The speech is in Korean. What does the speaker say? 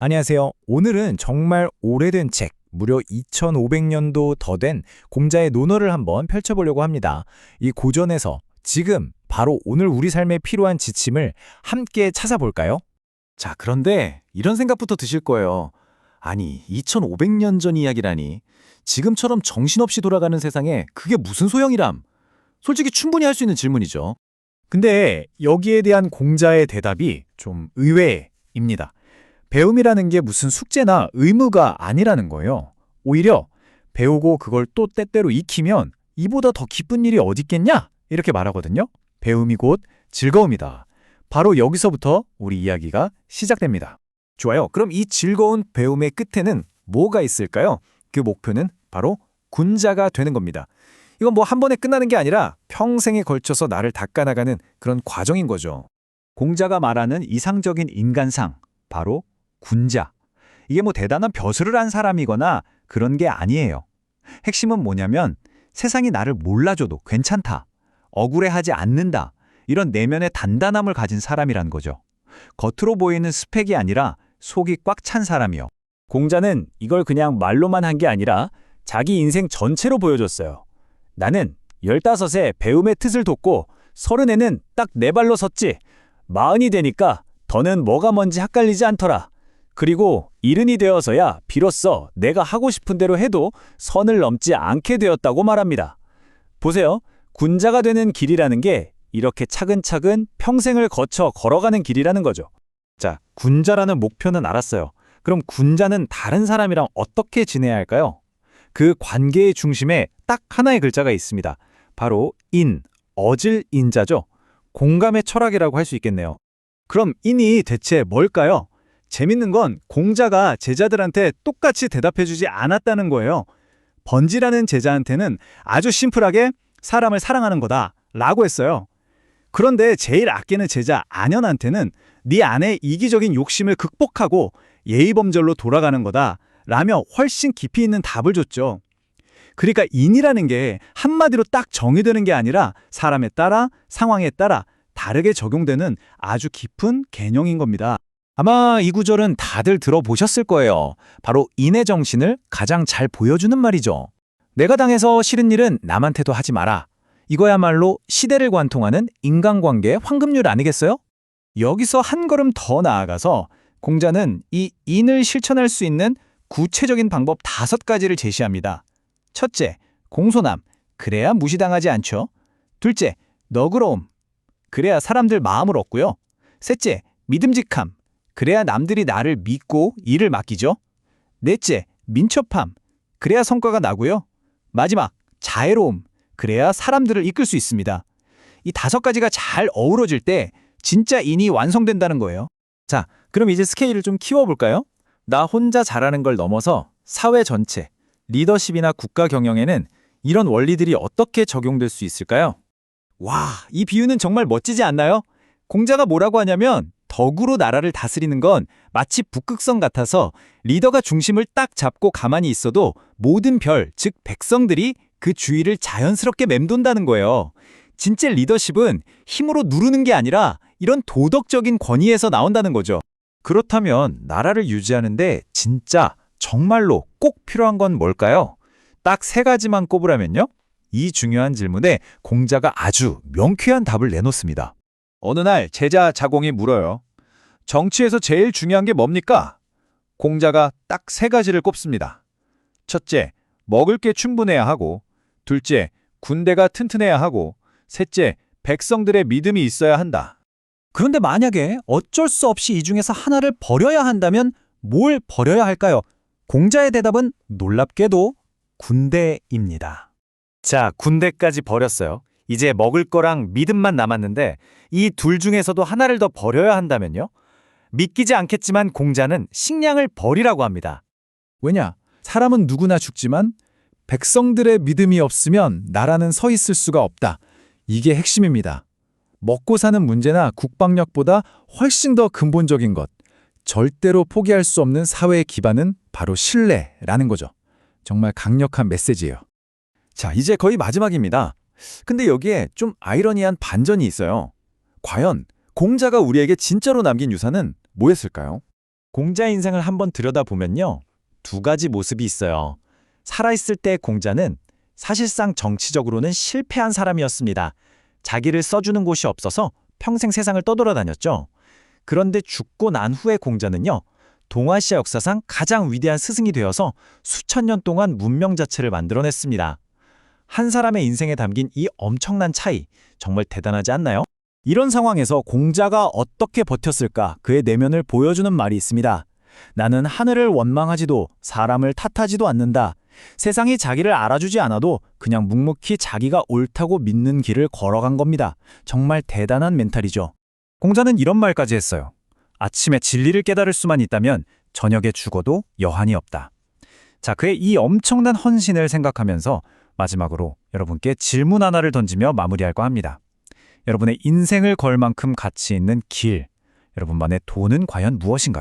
안녕하세요. 오늘은 정말 오래된 책, 무려 2500년도 더 된 공자의 논어를 한번 펼쳐보려고 합니다. 이 고전에서 지금 바로 오늘 우리 삶에 필요한 지침을 함께 찾아볼까요? 자, 그런데 이런 생각부터 드실 거예요. 아니, 2500년 전 이야기라니. 지금처럼 정신없이 돌아가는 세상에 그게 무슨 소용이람? 솔직히 충분히 할 수 있는 질문이죠. 근데 여기에 대한 공자의 대답이 좀 의외입니다. 배움이라는 게 무슨 숙제나 의무가 아니라는 거예요. 오히려 배우고 그걸 또 때때로 익히면 이보다 더 기쁜 일이 어딨겠냐? 이렇게 말하거든요. 배움이 곧 즐거움이다. 바로 여기서부터 우리 이야기가 시작됩니다. 좋아요. 그럼 이 즐거운 배움의 끝에는 뭐가 있을까요? 그 목표는 바로 군자가 되는 겁니다. 이건 뭐 한 번에 끝나는 게 아니라 평생에 걸쳐서 나를 닦아나가는 그런 과정인 거죠. 공자가 말하는 이상적인 인간상, 바로 군자. 이게 뭐 대단한 벼슬을 한 사람이거나 그런 게 아니에요. 핵심은 뭐냐면 세상이 나를 몰라줘도 괜찮다. 억울해하지 않는다. 이런 내면의 단단함을 가진 사람이란 거죠. 겉으로 보이는 스펙이 아니라 속이 꽉 찬 사람이요. 공자는 이걸 그냥 말로만 한 게 아니라 자기 인생 전체로 보여줬어요. 나는 15에 배움의 뜻을 돋고 서른에는 딱네 발로 섰지. 마흔이 되니까 더는 뭐가 뭔지 헷갈리지 않더라. 그리고 이른이 되어서야 비로소 내가 하고 싶은 대로 해도 선을 넘지 않게 되었다고 말합니다. 보세요. 군자가 되는 길이라는 게 이렇게 차근차근 평생을 거쳐 걸어가는 길이라는 거죠. 자, 군자라는 목표는 알았어요. 그럼 군자는 다른 사람이랑 어떻게 지내야 할까요? 그 관계의 중심에 딱 하나의 글자가 있습니다. 바로 인, 어질 인자죠. 공감의 철학이라고 할 수 있겠네요. 그럼 인이 대체 뭘까요? 재밌는 건 공자가 제자들한테 똑같이 대답해주지 않았다는 거예요. 번지라는 제자한테는 아주 심플하게 사람을 사랑하는 거다 라고 했어요. 그런데 제일 아끼는 제자 안현한테는 네 안의 이기적인 욕심을 극복하고 예의범절로 돌아가는 거다 라며 훨씬 깊이 있는 답을 줬죠. 그러니까 인이라는 게 한마디로 딱 정의되는 게 아니라 사람에 따라 상황에 따라 다르게 적용되는 아주 깊은 개념인 겁니다. 아마 이 구절은 다들 들어보셨을 거예요. 바로 인의 정신을 가장 잘 보여주는 말이죠. 내가 당해서 싫은 일은 남한테도 하지 마라. 이거야말로 시대를 관통하는 인간관계의 황금률 아니겠어요? 여기서 한 걸음 더 나아가서 공자는 이 인을 실천할 수 있는 구체적인 방법 다섯 가지를 제시합니다. 첫째, 공손함. 그래야 무시당하지 않죠. 둘째, 너그러움. 그래야 사람들 마음을 얻고요. 셋째, 믿음직함. 그래야 남들이 나를 믿고 일을 맡기죠. 넷째, 민첩함. 그래야 성과가 나고요. 마지막, 자애로움. 그래야 사람들을 이끌 수 있습니다. 이 다섯 가지가 잘 어우러질 때 진짜 인이 완성된다는 거예요. 자, 그럼 이제 스케일을 좀 키워볼까요? 나 혼자 잘하는 걸 넘어서 사회 전체, 리더십이나 국가 경영에는 이런 원리들이 어떻게 적용될 수 있을까요? 와, 이 비유는 정말 멋지지 않나요? 공자가 뭐라고 하냐면 덕으로 나라를 다스리는 건 마치 북극성 같아서 리더가 중심을 딱 잡고 가만히 있어도 모든 별, 즉 백성들이 그 주위를 자연스럽게 맴돈다는 거예요. 진짜 리더십은 힘으로 누르는 게 아니라 이런 도덕적인 권위에서 나온다는 거죠. 그렇다면 나라를 유지하는데 진짜 정말로 꼭 필요한 건 뭘까요? 딱 세 가지만 꼽으라면요? 이 중요한 질문에 공자가 아주 명쾌한 답을 내놓습니다. 어느 날 제자 자공이 물어요. 정치에서 제일 중요한 게 뭡니까? 공자가 딱 세 가지를 꼽습니다. 첫째, 먹을 게 충분해야 하고, 둘째, 군대가 튼튼해야 하고, 셋째, 백성들의 믿음이 있어야 한다. 그런데 만약에 어쩔 수 없이 이 중에서 하나를 버려야 한다면 뭘 버려야 할까요? 공자의 대답은 놀랍게도 군대입니다. 자, 군대까지 버렸어요. 이제 먹을 거랑 믿음만 남았는데 이 둘 중에서도 하나를 더 버려야 한다면요? 믿기지 않겠지만 공자는 식량을 버리라고 합니다. 왜냐? 사람은 누구나 죽지만 백성들의 믿음이 없으면 나라는 서 있을 수가 없다. 이게 핵심입니다. 먹고 사는 문제나 국방력보다 훨씬 더 근본적인 것. 절대로 포기할 수 없는 사회의 기반은 바로 신뢰라는 거죠. 정말 강력한 메시지예요. 자, 이제 거의 마지막입니다. 근데 여기에 좀 아이러니한 반전이 있어요. 과연 공자가 우리에게 진짜로 남긴 유산은 뭐였을까요? 공자 인생을 한번 들여다보면요. 두 가지 모습이 있어요. 살아있을 때 공자는 사실상 정치적으로는 실패한 사람이었습니다. 자기를 써주는 곳이 없어서 평생 세상을 떠돌아다녔죠. 그런데 죽고 난 후의 공자는요. 동아시아 역사상 가장 위대한 스승이 되어서 수천 년 동안 문명 자체를 만들어냈습니다. 한 사람의 인생에 담긴 이 엄청난 차이, 정말 대단하지 않나요? 이런 상황에서 공자가 어떻게 버텼을까 그의 내면을 보여주는 말이 있습니다. 나는 하늘을 원망하지도 사람을 탓하지도 않는다. 세상이 자기를 알아주지 않아도 그냥 묵묵히 자기가 옳다고 믿는 길을 걸어간 겁니다. 정말 대단한 멘탈이죠. 공자는 이런 말까지 했어요. 아침에 진리를 깨달을 수만 있다면 저녁에 죽어도 여한이 없다. 자, 그의 이 엄청난 헌신을 생각하면서 마지막으로 여러분께 질문 하나를 던지며 마무리할까 합니다. 여러분의 인생을 걸 만큼 가치 있는 길, 여러분만의 돈은 과연 무엇인가요?